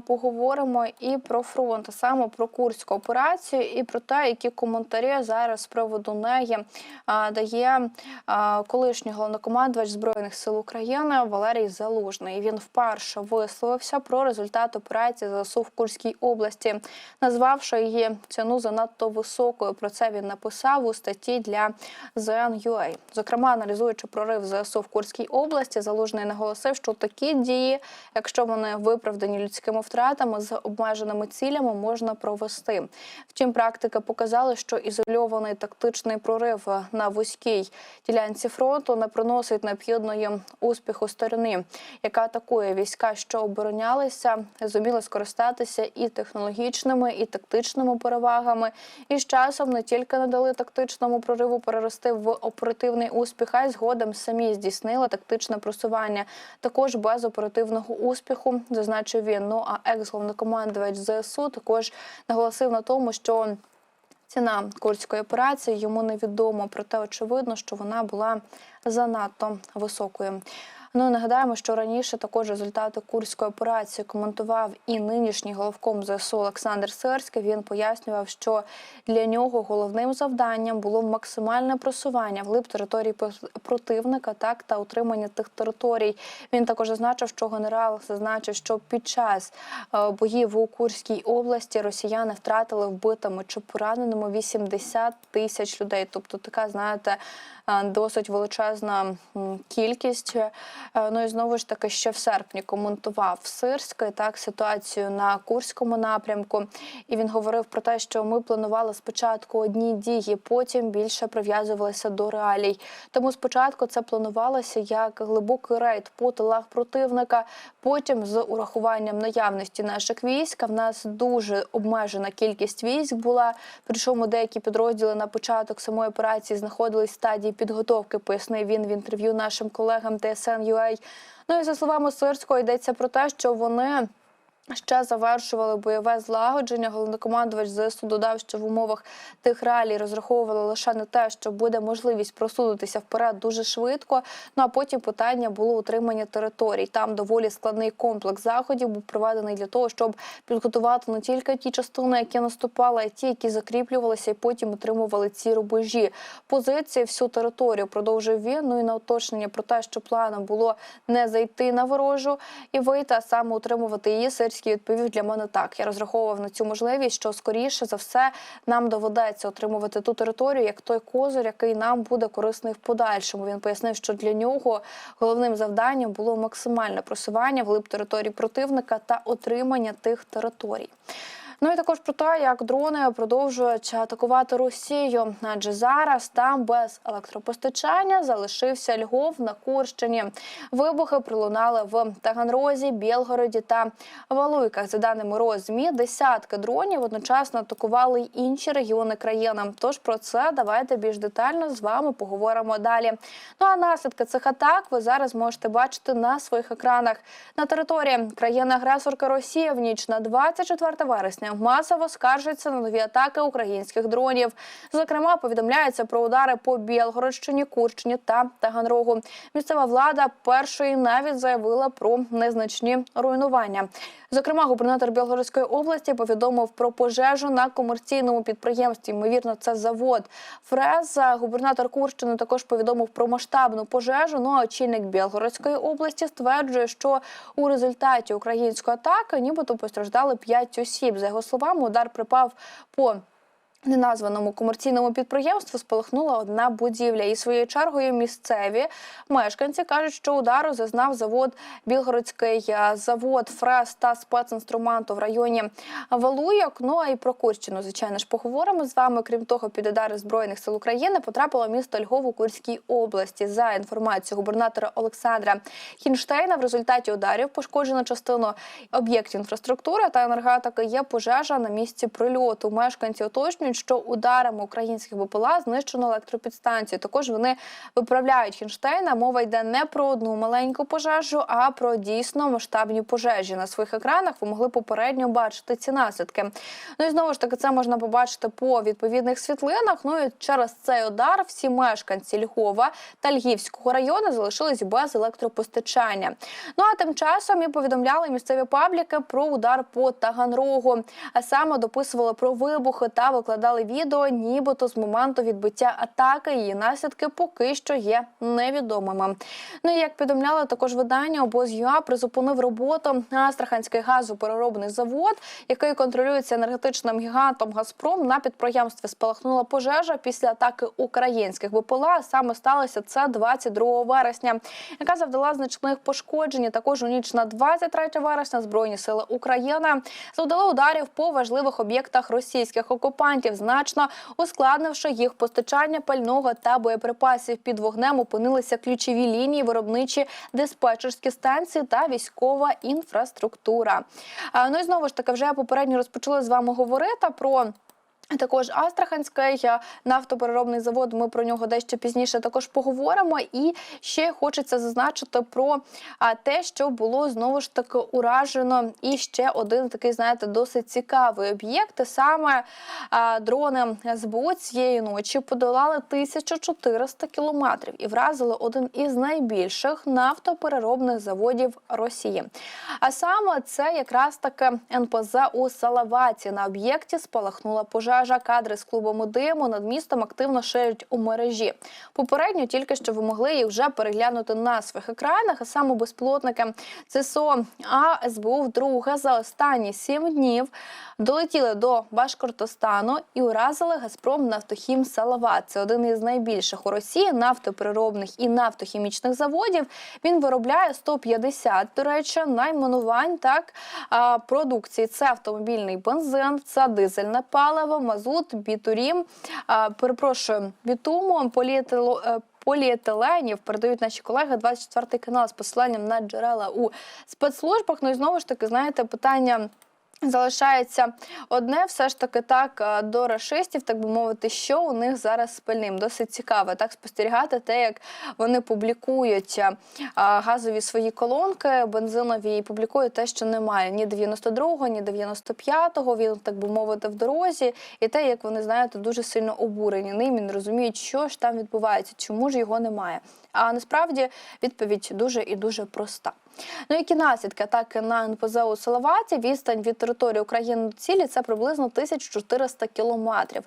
Поговоримо і про фронт, саме про курську операцію, і про те, які коментарі зараз з приводу неї дає колишній головнокомандувач збройних сил України Валерій Залужний. Він вперше висловився про результат операції ЗСУ в Курській області, назвавши її ціну занадто високою. Про це він написав у статті для ZN.UA. Зокрема, аналізуючи прорив ЗСУ в Курській області, Залужний наголосив, що такі дії, якщо вони виправдані людськими втратами з обмеженими цілями можна провести. Втім, практика показала, що ізольований тактичний прорив на вузькій ділянці фронту не приносить необхідної успіху сторони, яка атакує війська, що оборонялися, зуміли скористатися і технологічними, і тактичними перевагами. І з часом не тільки не дали тактичному прориву перерости в оперативний успіх, а й згодом самі здійснили тактичне просування. Також без оперативного успіху, зазначив він. Ну а екс-головнокомандувач ЗСУ також наголосив на тому, що ціна курської операції йому невідомо, проте очевидно, що вона була занадто високою. Ну нагадаємо, що раніше також результати курської операції коментував і нинішній головком ЗСУ Олександр Сирський. Він пояснював, що для нього головним завданням було максимальне просування вглиб території противника, так та утримання тих територій. Він також зазначив, що генерал зазначив, що під час е, боїв у Курській області росіяни втратили вбитими чи пораненими 80 тисяч людей. Тобто така, знаєте, е, досить величезна кількість. Е, Ну і знову ж таки ще в серпні коментував Сирський так ситуацію на Курському напрямку. І він говорив про те, що ми планували спочатку одні дії, потім більше прив'язувалися до реалій. Тому спочатку це планувалося як глибокий рейд по тилах противника. Потім з урахуванням наявності наших військ в нас дуже обмежена кількість військ була. Причому деякі підрозділи на початок самої операції знаходились в стадії підготовки. Пояснив він в інтерв'ю нашим колегам TSN.ua. Ну і за словами Сирського йдеться про те, що вони. Ще завершували бойове злагодження. Головнокомандувач ЗСУ додав, що в умовах тих реалій розраховували лише на те, що буде можливість просунутися вперед дуже швидко. Ну а потім питання було утримання територій. Там доволі складний комплекс заходів був проведений для того, щоб підготувати не тільки ті частини, які наступали, а й ті, які закріплювалися, і потім отримували ці рубежі. Позиції всю територію продовжив він. Ну і на уточнення про те, що планом було не зайти на ворожу і вийти, а саме утримувати її. Сирський відповів для мене так. Я розраховував на цю можливість, що скоріше за все нам доведеться отримувати ту територію, як той козир, який нам буде корисний в подальшому. Він пояснив, що для нього головним завданням було максимальне просування вглиб території противника та отримання тих територій. Ну і також про те, як дрони продовжують атакувати Росію, адже зараз там без електропостачання залишився Львов на Курщині. Вибухи пролунали в Таганрозі, Білгороді та Валуйках. За даними РОЗМІ, десятки дронів одночасно атакували й інші регіони країни. Тож про це давайте більш детально з вами поговоримо далі. Ну а наслідки цих атак ви зараз можете бачити на своїх екранах. На території країни-агресорки Росія в ніч на 24 вересня масово скаржиться на нові атаки українських дронів. Зокрема, повідомляється про удари по Білгородщині, Курщині та Таганрогу. Місцева влада першої навіть заявила про незначні руйнування. Зокрема, губернатор Білгородської області повідомив про пожежу на комерційному підприємстві. Ймовірно, це завод Фреза. Губернатор Курщини також повідомив про масштабну пожежу. Ну а очільник Білгородської області стверджує, що у результаті української атаки нібито постраждали 5 осіб. Його словами, удар припав по Неназваному комерційному підприємству спалахнула одна будівля, і своєю чергою місцеві мешканці кажуть, що удару зазнав завод Білгородський е, завод фрез та спецінструменту в районі Валуйок. Ну а й про Курщину, звичайно ж, поговоримо з вами. Крім того, під удари збройних сил України потрапило місто Львов у Курській області. За інформацією губернатора Олександра Хінштейна, в результаті ударів пошкоджено частину об'єктів інфраструктури та енергетики. Є пожежа на місці прильоту. Мешканці уточнюють, повідомляють, що ударами українських БПЛА знищено електропідстанцію. Також вони виправляють Хінштейна. Мова йде не про одну маленьку пожежу, а про дійсно масштабні пожежі. На своїх екранах ви могли попередньо бачити ці наслідки. Ну і знову ж таки, це можна побачити по відповідних світлинах. Ну і через цей удар всі мешканці Львова та Львівського району залишились без електропостачання. Ну а тим часом і повідомляли місцеві пабліки про удар по Таганрогу. А саме дописували про вибухи та викладали відео, нібито з моменту відбиття атаки. Її наслідки поки що є невідомими. Ну і як повідомляли також видання, обоз ЮА призупинив роботу Астраханський газопереробний завод, який контролюється енергетичним гігантом Газпром. На підприємстві спалахнула пожежа після атаки українських БПЛА. Саме сталося це 22 вересня, яка завдала значних пошкоджень. Також у ніч на 23 вересня збройні сили України завдали ударів по важливих об'єктах російських окупантів, значно ускладнивши їх постачання пального та боєприпасів. Під вогнем опинилися ключові лінії, виробничі диспетчерські станції та військова інфраструктура. Ну і знову ж таки, вже попередньо розпочали з вами говорити про. Також Астраханський е, нафтопереробний завод. Ми про нього дещо пізніше також поговоримо. І ще хочеться зазначити про те, що було знову ж таки уражено. І ще один такий, знаєте, досить цікавий об'єкт. Саме дрони СБУ цієї ночі подолали 1400 кілометрів і вразили один із найбільших нафтопереробних заводів Росії. А саме це якраз таки НПЗ у Салаваті. На об'єкті спалахнула пожежа. Кадри з клубом диму над містом активно ширять у мережі. Попередньо тільки що ви могли їх вже переглянути на своїх екранах. А саме безпілотники ЦСО А СБУ вдруге за останні сім днів долетіли до Башкортостану і уразили Газпром Нафтохім Салават. Це один із найбільших у Росії нафтопереробних і нафтохімічних заводів. Він виробляє 150, до речі, найменувань так продукції. Це автомобільний бензин, це дизельне паливо, мазут, бітурім. Перепрошую, бітуму, поліетило. е, Поліетиленів передають наші колеги 24 канал з посиланням на джерела у спецслужбах. Ну і знову ж таки, знаєте, питання. Залишається одне, все ж таки так е, до рашистів, так би мовити, що у них зараз спільним. Досить цікаво так спостерігати те, як вони публікують е, газові свої колонки, бензинові і публікують те, що немає ні 92-го, ні 95-го, Він так би мовити в дорозі, і те, як вони знаєте, дуже сильно обурені ним і не розуміють, що ж там відбувається, чому ж його немає. А насправді відповідь дуже і дуже проста. Ну, які наслідки атаки на НПЗ у Салаваті? Відстань від території України до цілі це приблизно 1400 кілометрів.